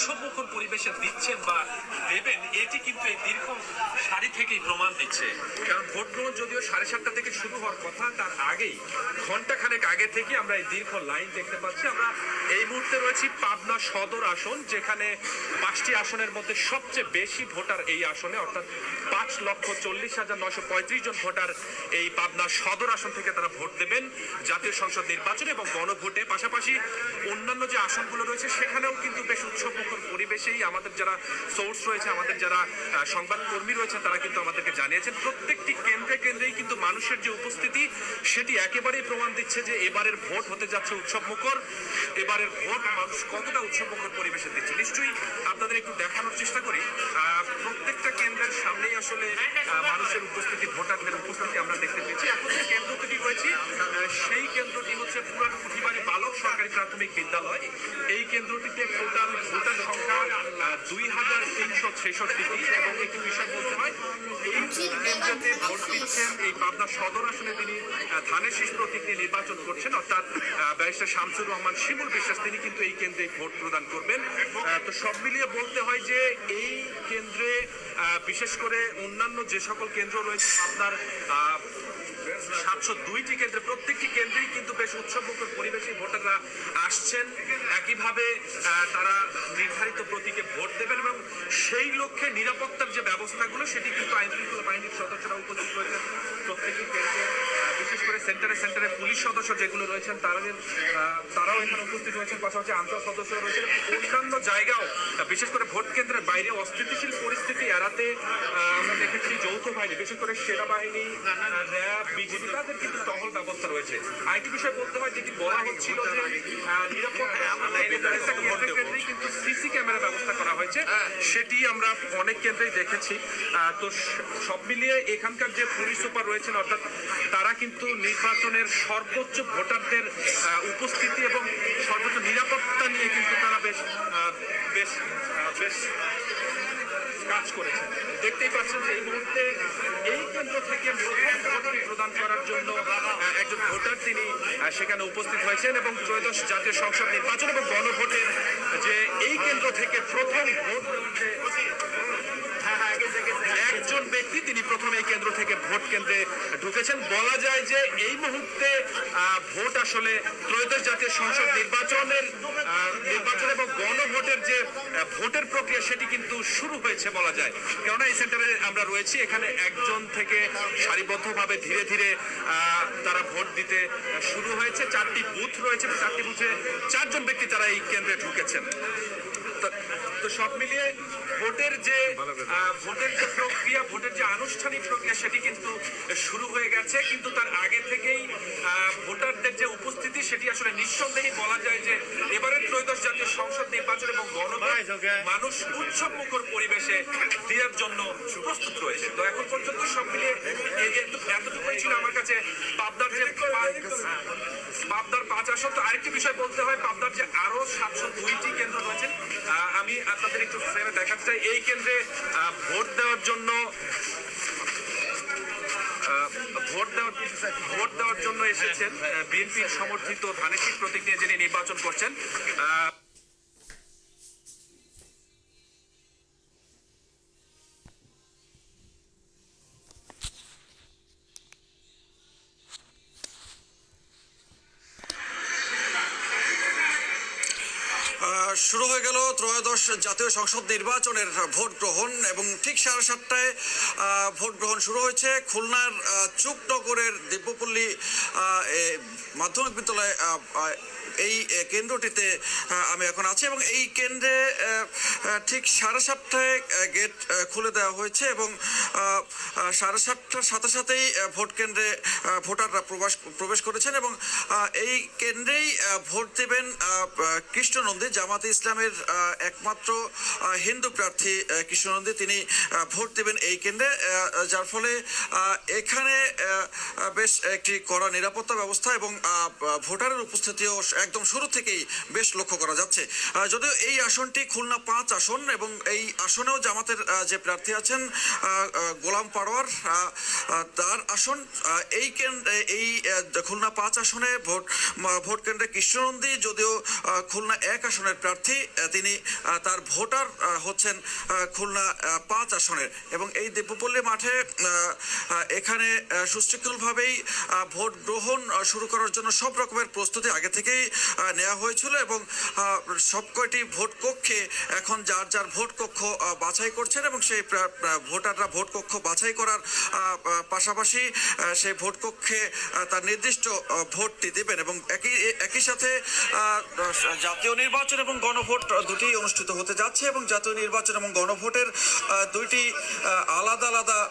উৎসবমুখর পরিবেশে দিচ্ছেন বা দেবেন, এটি কিন্তু এই দীর্ঘ সারি থেকেই প্রমাণ দিচ্ছে। কারণ ভোট গ্রহণ যদিও সাড়ে সাতটা থেকে শুরু হওয়ার কথা, তার আগেই ঘন্টাখানেক আগে থেকে আমরা এই দীর্ঘ লাইন দেখতে পাচ্ছি। আমরা এই মুহূর্তে রয়েছি পাবনা সদর আসন, যেখানে পাঁচটি আসনের মধ্যে সবচেয়ে বেশি ভোটার এই আসনে, অর্থাৎ পাঁচ লক্ষ চল্লিশ হাজার নশো পঁয়ত্রিশ জন ভোটার এই পাবনা সদর আসন থেকে তারা ভোট দেবেন জাতীয় সংসদ নির্বাচনে এবং গণভোটে। পাশাপাশি অন্যান্য যে আসনগুলো রয়েছে, সেখানেও কিন্তু বেশ উৎসবমুখর পরিবেশেই আমাদের যারা সোর্স রয়েছে, আমাদের যারা সংবাদকর্মী রয়েছেন তারা কিন্তু আমাদেরকে জানিয়েছেন। প্রত্যেকটি কেন্দ্রে কেন্দ্রেই কিন্তু মানুষের যে উপস্থিতি, সেটি একেবারেই প্রমাণ দিচ্ছে যে এবারের ভোট হতে যাচ্ছে উৎসবমুখর এবারের ভোট মানুষ কতটা উৎসবমুখর পরিবেশে দিচ্ছে? নিশ্চয়ই আপনাদের একটু দেখানোর চেষ্টা করি। প্রত্যেকটা কেন্দ্রের সামনেই আসলে মানুষের উপস্থিতি, ভোটারদের উপস্থিতি আমরা দেখতে পেয়েছি। এখন যে কেন্দ্র দুটি রয়েছে সেই কেন্দ্রটি হচ্ছে পুরান সরকারি প্রাথমিক বিদ্যালয়। এই কেন্দ্রটিতে টোটাল ভোটার সংখ্যা দুই হাজার তিনশো ছেষট্টিটি এবং একটি বিষয় বলতে হয়, এই কেন্দ্রতে ভোট দিচ্ছেন এই পাবনা সদর আসনে তিনি ধানের শীষ প্রতীক নিয়ে নির্বাচন করছেন। অর্থাৎ ব্যারিস্টার শামসুর রহমান শিমুল বিশ্বাস, তিনি কিন্তু এই কেন্দ্রে ভোট প্রদান করবেন। তো সব মিলিয়ে বলতে হয় যে এই কেন্দ্রে বিশেষ করে অন্যান্য যে সকল কেন্দ্র রয়েছে আপনার সাতশো দুইটি কেন্দ্রে, প্রত্যেকটি কেন্দ্রেই কিন্তু বেশ উৎসবমুখর পরিবেশে ভোটাররা আসছেন। একইভাবে তারা নির্ধারিত প্রতীকে ভোট দেবেন এবং সেই লক্ষ্যে নিরাপত্তার যে ব্যবস্থাগুলো, সেটি কিন্তু আইন শৃঙ্খলা বাহিনীর সদস্যরা উপস্থিত রয়েছেন। প্রত্যেকটি কেন্দ্রে বিশেষ করে সেন্টারে সেন্টারে পুলিশ সদস্য যেগুলো রয়েছেন, তারা তারাও এখানে উপস্থিত রয়েছেন। পাশাপাশি আনসার সদস্য রয়েছেন অন্যান্য জায়গাও বিশেষ করে ভোট কেন্দ্রের বাইরে অস্থিতিশীল পরিস্থিতি এড়াতে আমরা দেখেছি যৌথ বাহিনী, বিশেষ করে সেনাবাহিনী র্যাব তাদের কিন্তু টহল ব্যবস্থা রয়েছে। আরেকটি বিষয় বলতে হয় যেটি বলা হচ্ছিল যে কেন্দ্রেই কিন্তু সিসি ক্যামেরা ব্যবস্থা করা হয়েছে। সেটি আমরা অনেক কেন্দ্রেই দেখেছি। তো সব মিলিয়ে এখানকার যে পুলিশ সুপার রয়েছেন অর্থাৎ তারা কিন্তু নির্বাচনের সর্বোচ্চ ভোটারদের উপস্থিতি এবং সর্বোচ্চ নিরাপত্তা নিয়ে কিন্তু বেশ বেশ কাজ করেছে। দেখতেই পাচ্ছেন যে এই মুহূর্তে, এই কেন্দ্র থেকে প্রদান করার জন্য একজন ভোটার তিনি সেখানে উপস্থিত হয়েছেন এবং ত্রয়োদশ জাতীয় সংসদ নির্বাচন এবং গণভোটের যে এই কেন্দ্র থেকে প্রথম ভোট দেওয়ার যে একজন ব্যক্তি, তিনি প্রথমে এই কেন্দ্র থেকে ভোট কেন্দ্রে ঢুকেছেন। বলা যায় যে এই মুহূর্তে ভোট আসলে ত্রয়োদশ জাতীয় সংসদ নির্বাচনের নির্বাচন এবং গণভোটের যে ভোটের প্রক্রিয়া, সেটি কিন্তু শুরু হয়েছে বলা যায়। কেননা এই সেন্টারে আমরা রয়েছি, এখানে একজন থেকে সারিবদ্ধভাবে ধীরে ধীরে তারা ভোট দিতে শুরু হয়েছে। চারটি বুথ রয়েছে, চারটি বুথে চারজন ব্যক্তি তারা এই কেন্দ্রে ঢুকেছেন। তো- সব মিলিয়ে ভোটের যে ভোটের যে প্রক্রিয়া ভোটের যে আনুষ্ঠানিক প্রক্রিয়া সেটি কিন্তু শুরু হয়ে গেছে। কিন্তু তার আগে থেকেই ভোটারদের যে উপস্থিতি সেটি আসলে নিঃসন্দেহে বলা যায় যে এবারের ত্রয়োদশ জাতীয় সংসদ নির্বাচন এবং গণভোট মানুষ উৎসব মুখর পরিবেশে দেওয়ার জন্য প্রস্তুত রয়েছে। তো এখন পর্যন্ত সব মিলিয়ে এতটুকুই ছিল আমার কাছে। পাবদার যে পাবদার পাঁচ আসন। তো আরেকটি বিষয় বলতে হয় পাবদার যে আরও সাতশো দুইটি কেন্দ্র রয়েছে আমি আপনাদের একটু ফ্রেমে দেখাতে চাই। এই কেন্দ্রে ভোট দেওয়ার জন্য ভোট দেওয়ার ভোট দেওয়ার জন্য এসেছেন বিএনপি সমর্থিত ধানেশীর প্রতীক নিয়ে যিনি নির্বাচন করছেন 주로 গেল ত্রয়োদশ জাতীয় সংসদ নির্বাচনের ভোট গ্রহণ এবং ঠিক সাড়ে সাতটায় ভোট গ্রহণ শুরু হয়েছে। খুলনার চুকনগরের দিব্যপল্লী মাধ্যমিক বিদ্যালয় এই কেন্দ্রটিতে আমি এখন আছি এবং এই কেন্দ্রে ঠিক সাড়ে সাতটায় গেট খুলে দেওয়া হয়েছে এবং সাড়ে সাতটার সাথে সাথেই ভোট কেন্দ্রে ভোটাররা প্রবেশ প্রবেশ করেছেন এবং এই কেন্দ্রেই ভোট দেবেন কৃষ্ণনন্দী, জামাতে ইসলামের আহ, একমাত্র হিন্দু প্রার্থী কৃষ্ণনন্দী তিনি ভোট দেবেন এই কেন্দ্রে যার ফলে এখানে বেশ একটি কড়া নিরাপত্তা ব্যবস্থা এবং ভোটারের উপস্থিতিও একদম শুরু থেকেই বেশ লক্ষ্য করা যাচ্ছে। যদিও এই আসনটি খুলনা পাঁচ আসন এবং এই আসনেও জামাতের যে প্রার্থী আছেন গোলাম পারোয়ার তার আসন এই কেন্দ্রে এই খুলনা পাঁচ আসনে ভোট ভোট কেন্দ্রে কৃষ্ণনন্দী যদিও খুলনা এক আসনের প্রার্থী তিনি তার ভোটার হচ্ছেন খুলনা পাঁচ আসনের। এবং এই দিব্যপল্লী মাঠে এখানে সুশৃঙ্খলভাবেই ভোট গ্রহণ শুরু করার জন্য সব রকমের প্রস্তুতি আগে থেকেই নেওয়া হয়েছিল এবং সব কয়টি ভোট কক্ষে এখন যার যার ভোট কক্ষ বাছাই করছেন এবং সেই ভোটাররা ভোট কক্ষ বাছাই করার পাশাপাশি সেই ভোট কক্ষে তার নির্দিষ্ট ভোটটি দেবেন এবং একই একই সাথে জাতীয় নির্বাচন এবং গণভোট দুটি অনুষ্ঠিত হতে যাচ্ছে এবং জাতীয় নির্বাচন এবং গণভোটের দুইটি আলাদা আলাদা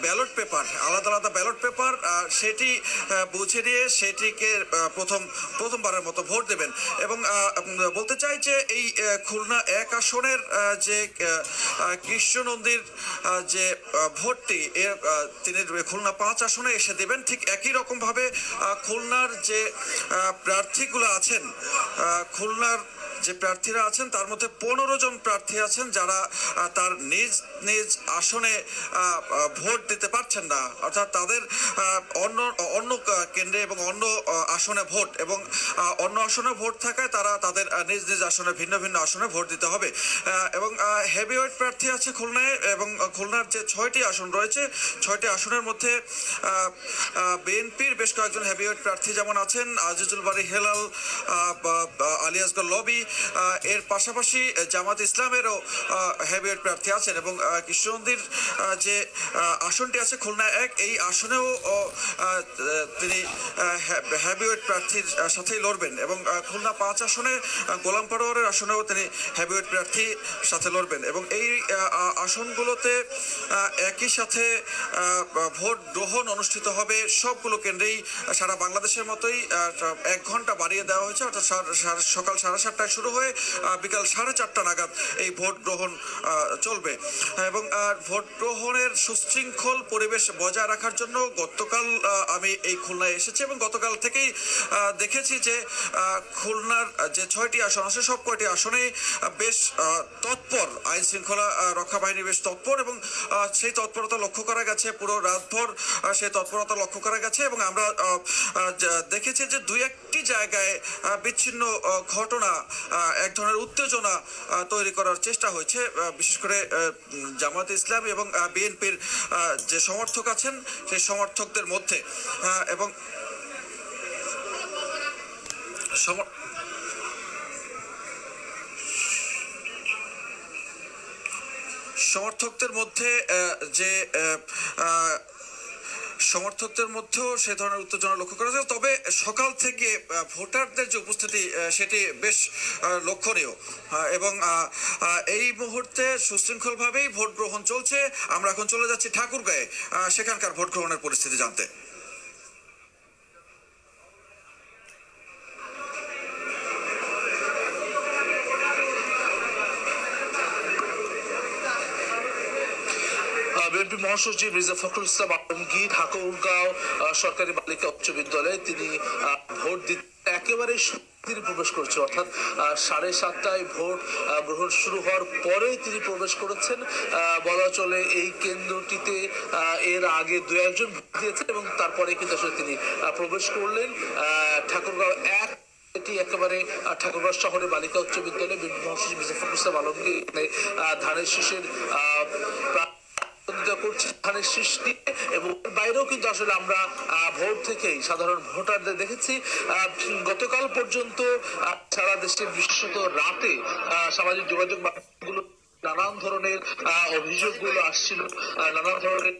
ব্যালট পেপার আলাদা আলাদা ব্যালট পেপার সেটি বুঝে নিয়ে সেটিকে প্রথম প্রথমবারের মতো ভোট দেবেন। এবং বলতে চাই যে এই খুলনা এক আসনের যে আহ, আহ, কৃষ্ণ নন্দীর যে ভোটটি এর তিনি খুলনা পাঁচ আসনে এসে দেবেন। ঠিক একই রকমভাবে খুলনার যে প্রার্থীগুলো আছেন খুলনার যে প্রার্থীরা আছেন, তার মধ্যে পনেরো জন প্রার্থী আছেন যারা তার নিজ নিজ আসনে ভোট দিতে পারছেন না। অর্থাৎ তাদের অন্য অন্য কেন্দ্রে এবং অন্য আসনে ভোট এবং অন্য আসনে ভোট থাকায় তারা তাদের নিজ নিজ আসনে, ভিন্ন ভিন্ন আসনে ভোট দিতে হবে। এবং হেভিওয়েট প্রার্থী আছে খুলনায় এবং খুলনার যে ছয়টি আসন রয়েছে, ছয়টি আসনের মধ্যে বিএনপির বেশ কয়েকজন হেভিওয়েট প্রার্থী যেমন আছেন, আজিজুল বাড়ি হেলাল আলিয়াসগর লবি এর পাশাপাশি জামাত ইসলামেরও হেভিওয়েট প্রার্থী আছেন এবং আহ, কৃষ্ণনন্দীর যে আসনটি আছে খুলনা এক এই আসনেও তিনি হেভিওয়েট প্রার্থীর সাথেই লড়বেন এবং খুলনা পাঁচ আসনে গোলাম পরোয়ারের আসনেও তিনি হেভিওয়েট প্রার্থী সাথে লড়বেন এবং এই আসনগুলোতে একই সাথে ভোট গ্রহণ অনুষ্ঠিত হবে সবগুলো কেন্দ্রেই সারা বাংলাদেশের মতোই এক ঘণ্টা বাড়িয়ে দেওয়া হয়েছে অর্থাৎ সকাল সাড়ে সাতটায় শুরু হয়ে বিকাল সাড়ে চারটা নাগাদ এই ভোট গ্রহণ চলবে। এবং আহ, ভোট গ্রহণের সুশৃঙ্খল পরিবেশ বজায় রাখার জন্য গতকাল আমি এই খুলনায় এসেছি এবং গতকাল থেকেই দেখেছি যে খুলনার যে ছয়টি আসন আছে সব কয়টি আসনে বেশ তৎপর আইন শৃঙ্খলা রক্ষা বাহিনী বেশ তৎপর এবং সেই তৎপরতা লক্ষ্য করা গেছে পুরো রাতভর সেই তৎপরতা লক্ষ্য করা গেছে এবং আমরা দেখেছি যে দুই একটি জায়গায় বিচ্ছিন্ন ঘটনা এক ধরনের উত্তেজনা তৈরি করার চেষ্টা হয়েছে বিশেষ করে জামাত ইসলাম এবং বিএনপির যে সমর্থক আছেন, সেই সমর্থকদের মধ্যে এবং সম- সমর্থকদের মধ্যে যে সমর্থকদের মধ্যেও সে ধরনের উত্তেজনা লক্ষ্য করা যায়। তবে সকাল থেকে ভোটারদের যে উপস্থিতি সেটি বেশ লক্ষণীয়। এবং এই মুহূর্তে সুশৃঙ্খলভাবেই ভোট গ্রহণ চলছে। আমরা এখন চলে যাচ্ছি ঠাকুরগাঁয়ে সেখানকার ভোট গ্রহণের পরিস্থিতি জানতে। মহাসচিব মির্জা ফখরুল ইসলাম আলমগীর ঠাকুরগাঁও সরকারি বালিকা উচ্চ বিদ্যালয়ে তিনি ভোট দিতে একেবারে তিনি প্রবেশ অর্থাৎ সাড়ে সাতটায় ভোট গ্রহণ শুরু হওয়ার পরে তিনি প্রবেশ করেছেন। বলা চলে এই কেন্দ্রটিতে এর আগে দু একজন ভোট দিয়েছেন এবং তারপরে কিন্তু আসলে তিনি প্রবেশ করলেন। ঠাকুরগাঁও এক, এটি একেবারে ঠাকুরগাঁও শহরে বালিকা উচ্চ বিদ্যালয়ে মহাসচিব মির্জা ফখরুল আলমগীর ধানের শীষের প্রতিদ্বন্দ্বিতা করছে ধানের শীষ নিয়ে এবং বাইরেও কিন্তু আসলে আমরা ভোট থেকেই সাধারণ ভোটারদের দেখেছি। গতকাল পর্যন্ত সারা দেশে বিশেষত রাতে সামাজিক যোগাযোগ মাধ্যমগুলো নানান ধরনের অভিযোগগুলো আসছিল। নানান ধরনের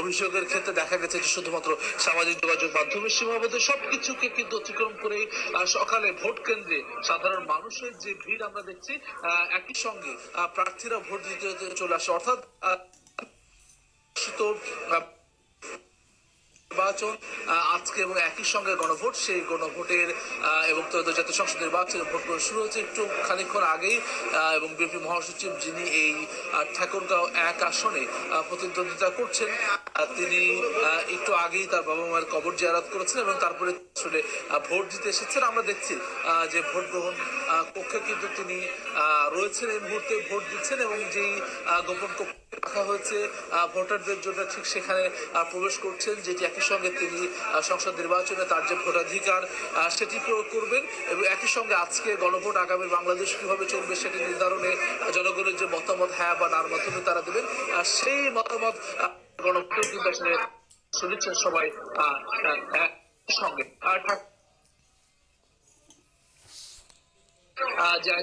অভিযোগের ক্ষেত্রে দেখা গেছে যে শুধুমাত্র সামাজিক যোগাযোগ মাধ্যমে সীমাবদ্ধ সবকিছুকে কিন্তু অতিক্রম করে সকালে ভোট কেন্দ্রে সাধারণ মানুষের যে ভিড় আমরা দেখছি একই সঙ্গে প্রার্থীরা ভোট দিতে চলে আসে। অর্থাৎ নির্বাচন আজকে এবং একই সঙ্গে গণভোট, সেই গণভোটের এবং জাতীয় সংসদ নির্বাচনের ভোট গ্রহণ শুরু হয়েছে। একটু খানিকক্ষণ আগেই এবং বিএনপি মহাসচিব যিনি এই ঠাকুরগাঁও এক আসনে প্রতিদ্বন্দ্বিতা করছেন তিনি একটু আগেই তার বাবা মায়ের কবর জিয়ারত করেছেন এবং তারপরে আসলে ভোট দিতে এসেছেন। আমরা দেখছি যে ভোট গ্রহণ কক্ষে কিন্তু তিনি রয়েছেন। এই মুহূর্তে ভোট দিচ্ছেন এবং যেই গোপন কক্ষ হয়েছে ভোটারদের জন্য ঠিক সেখানে প্রবেশ করছেন, যেটি একই সঙ্গে তিনি সংসদ নির্বাচনে তার যে ভোটাধিকার সেটি প্রয়োগ করবেন এবং একই সঙ্গে আজকে গণভোট আগামী বাংলাদেশ কীভাবে চলবে সেটি নির্ধারণে জনগণের যে মতামত হ্যাঁ বা নার মাধ্যমে তারা দেবেন। সেই মতামত কিন্তু আসলে শুনেছেন সবাই সঙ্গে আর